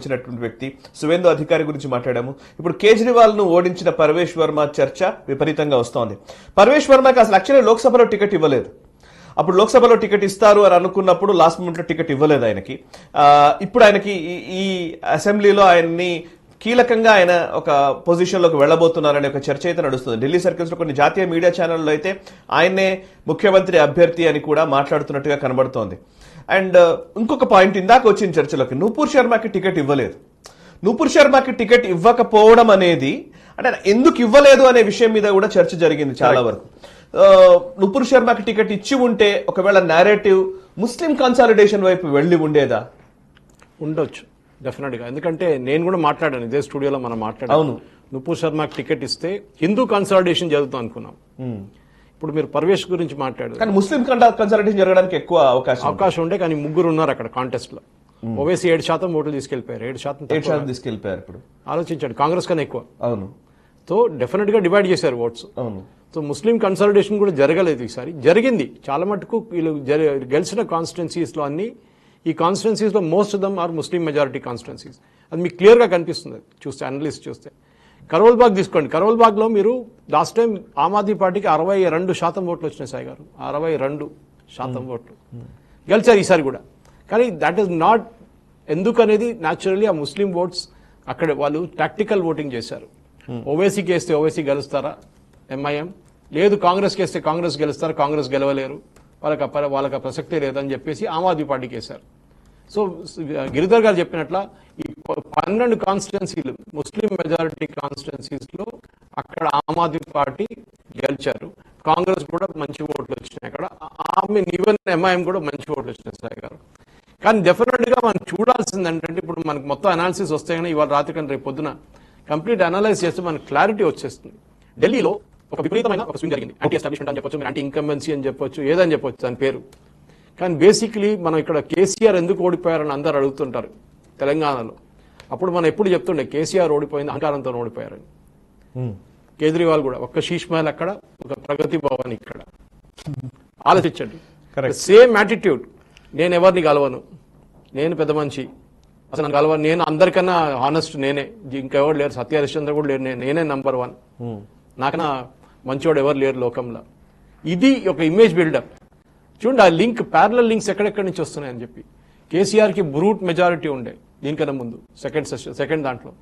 ఇచ్చినటువంటి వ్యక్తి. సువేందు అధికారి గురించి మాట్లాడాము. ఇప్పుడు కేజ్రీవాల్ను ఓడించిన పరవేష్ వర్మ చర్చ విపరీతంగా వస్తోంది. పరవేష్ వర్మకి అసలు యాక్చువల్లీ లోక్సభలో టికెట్ ఇవ్వలేదు. అప్పుడు లోక్సభలో టికెట్ ఇస్తారు అని అనుకున్నప్పుడు లాస్ట్ మూమెంట్లో టికెట్ ఇవ్వలేదు ఆయనకి. ఇప్పుడు ఆయనకి ఈ- ఈ అసెంబ్లీలో ఆయన్ని కీలకంగా ఆయన ఒక పొజిషన్లోకి వెళ్ళబోతున్నారనే ఒక చర్చ అయితే నడుస్తుంది. ఢిల్లీ సర్కిల్స్లో కొన్ని జాతీయ మీడియా ఛానల్లో అయితే ఆయనే ముఖ్యమంత్రి అభ్యర్థి అని కూడా మాట్లాడుతున్నట్టుగా కనబడుతోంది. అండ్ ఇంకొక పాయింట్ ఇందాక వచ్చిన చర్చలోకి నూపూర్ శర్మకి టికెట్ ఇవ్వలేదు. నూపూర్ శర్మకి టికెట్ ఇవ్వకపోవడం అనేది అంటే ఎందుకు ఇవ్వలేదు అనే విషయం మీద కూడా చర్చ జరిగింది చాలా వరకు. ఆ, నూపూర్ శర్మకి టికెట్ ఇచ్చి ఉంటే ఒకవేళ నేరేటివ్ ముస్లిం కన్సాలిడేషన్ వైపు వెళ్ళి ఉండేదా? ఉండొచ్చు. డెఫినెట్గా ఎందుకంటే నేను కూడా మాట్లాడాను ఇదే స్టూడియోలో మనం మాట్లాడాను అవును. నుపూర్ శర్మకి టికెట్ ఇస్తే హిందూ కన్సాలిడేషన్ జరుగుతుంది అనుకున్నాం. ఇప్పుడు మీరు పర్వేష్ గురించి మాట్లాడారు. కానీ ముస్లిం కన్సాలిడేషన్ జరగడానికి ఎక్కువ అవకాశం. అవకాశం ఉండే కానీ ముగ్గురు ఉన్నారు అక్కడ కాంటెస్ట్లో. ఓవేసీ ఏడు శాతం ఓట్లు తీసుకెళ్ళిపోయారు ఏడు శాతం ఏడు శాతం తీసుకెళ్ళిపోయారు ఇప్పుడు. ఆలోచించండి కాంగ్రెస్ కన్నా ఎక్కువ. అవును. సో డెఫినెట్గా డివైడ్ చేశారు ఓట్స్ అవును. సో ముస్లిం కన్సల్టేషన్ కూడా జరగలేదు ఈసారి. జరిగింది. చాలా మటుకు వీళ్ళు గెలిచిన కాన్స్టిట్యున్సీస్లో అన్ని ఈ కాన్స్టిట్యున్సీస్లో most of them are Muslim majority constituencies అది మీకు క్లియర్గా కనిపిస్తుంది. చూస్తే అనలిస్ట్ చూస్తే. కరోల్ బాగ్ తీసుకోండి. కరోల్ బాగ్లో మీరు లాస్ట్ టైం ఆమ్ ఆద్మీ పార్టీకి అరవై రెండు శాతం ఓట్లు వచ్చినాయి సాయి గారు. అరవై రెండు శాతం ఓట్లు. గెలిచారు ఈసారి కూడా. కానీ దట్ ఈస్ నాట్ ఎందుకు అనేది న్యాచురల్లీ ఆ ముస్లిం ఓట్స్ అక్కడ వాళ్ళు టాక్టికల్ ఓటింగ్ చేశారు. ఓవైసీకి వేస్తే ఓవైసీ గెలుస్తారా? ఎంఐఎం లేదు కాంగ్రెస్కి వేస్తే కాంగ్రెస్ గెలుస్తారు? కాంగ్రెస్ గెలవలేరు. వాళ్ళకి వాళ్ళకి ప్రసక్తి ప్రసక్తే లేదని చెప్పేసి ఆమ్ ఆద్మీ పార్టీకి వేశారు సో గిరిధర్ గారు చెప్పినట్ల ఈ పన్నెండు కాన్స్టిట్యున్సీలు ముస్లిం మెజారిటీ కాన్స్టిట్యున్సీస్లో అక్కడ ఆమ్ ఆద్మీ పార్టీ గెలిచారు. కాంగ్రెస్ కూడా మంచి ఓట్లు వచ్చినాయి అక్కడ. ఆమె ఈవెన్ ఎంఐఎం కూడా మంచి ఓట్లు వచ్చినాయి సాయి గారు. కానీ డెఫినెట్గా మనం చూడాల్సింది ఏంటంటే ఇప్పుడు మనకు మొత్తం అనాలిసిస్ వస్తాయి కానీ ఇవాళ రాత్రి కానీ రేపు పొద్దున కంప్లీట్ అనలైజ్ చేస్తే మనకు క్లారిటీ వచ్చేస్తుంది. ఢిల్లీలో ఒక విపరీతమైన ఒక స్వింగ్ జరిగింది. యాంటీ ఎస్టాబ్లిష్మెంట్ అని చెప్పొచ్చు మీరు యాంటీ ఇన్కంబెన్సీ అని చెప్పొచ్చు ఏదని చెప్పొచ్చు దాని పేరు. కానీ బేసిక్లీ మనం ఇక్కడ కేసీఆర్ ఎందుకు ఓడిపోయారని అందరు అడుగుతుంటారు తెలంగాణలో. అప్పుడు మనం ఎప్పుడు చెప్తుండే కేసీఆర్ ఓడిపోయింది అహంకారంతో ఓడిపోయారని. కేజ్రీవాల్ కూడా ఒక్క శీష్ మహల్ అక్కడ ఒక ప్రగతి భవన్ ఇక్కడ. ఆలోచించండి. సేమ్ యాటిట్యూడ్ నేను ఎవరిని కలవను నేను పెద్ద మనిషి. అసలు నన్ను కలవను నేను అందరికన్నా హానెస్ట్ నేనే. ఇంకెవరు లేరు? సత్య హరిశ్చంద్ర కూడా లేరు. నేను- నేనే నంబర్ వన్ నాకన్నా మంచివాడు ఎవరు లేరు లోకంలో. ఇది ఒక ఇమేజ్ బిల్డప్ చూడండి ఆ లింక్ ప్యారల లింక్స్ ఎక్కడెక్కడి నుంచి వస్తున్నాయని చెప్పి. కేసీఆర్కి బ్రూట్ మెజారిటీ ఉండే దీనికన్నా ముందు సెకండ్ సెషన్ సెకండ్ దాంట్లో.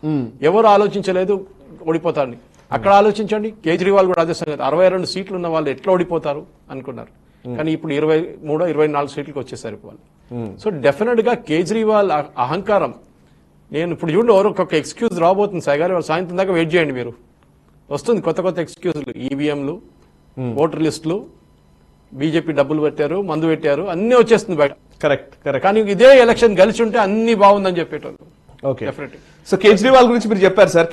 ఎవరు ఆలోచించలేదు? ఓడిపోతారని. అక్కడ ఆలోచించండి కేజ్రీవాల్ కూడా అదే సంగతి. అరవై రెండు సీట్లు ఉన్న వాళ్ళు ఎట్లా ఓడిపోతారు అనుకున్నారు. కానీ ఇప్పుడు ఇరవై మూడో ఇరవై నాలుగు సీట్లకు వచ్చేసారు వాళ్ళు. సో డెఫినెట్గా కేజ్రీవాల్ అహ- అహంకారం. నేను ఇప్పుడు చూడండి ఎవరు ఒక్కొక్క ఎక్స్క్యూజ్ రాబోతుంది సాయి గారు. సాయంత్రం దాకా వెయిట్ చేయండి మీరు. వస్తుంది. కొత్త కొత్త ఎక్స్క్యూజ్లు. ఈవీఎంలు ఓటర్ లిస్టులు బీజేపీ డబ్బులు పెట్టారు మందు పెట్టారు అన్ని వచ్చేస్తుంది బయట. కరెక్ట్ కరెక్ట్ కానీ ఇదే ఎలక్షన్ గెలిచి ఉంటే అన్ని బాగుందని చెప్పేటోళ్ళు. ఓకే సో కేజ్రీవాల్ గురించి మీరు చెప్పారు సార్.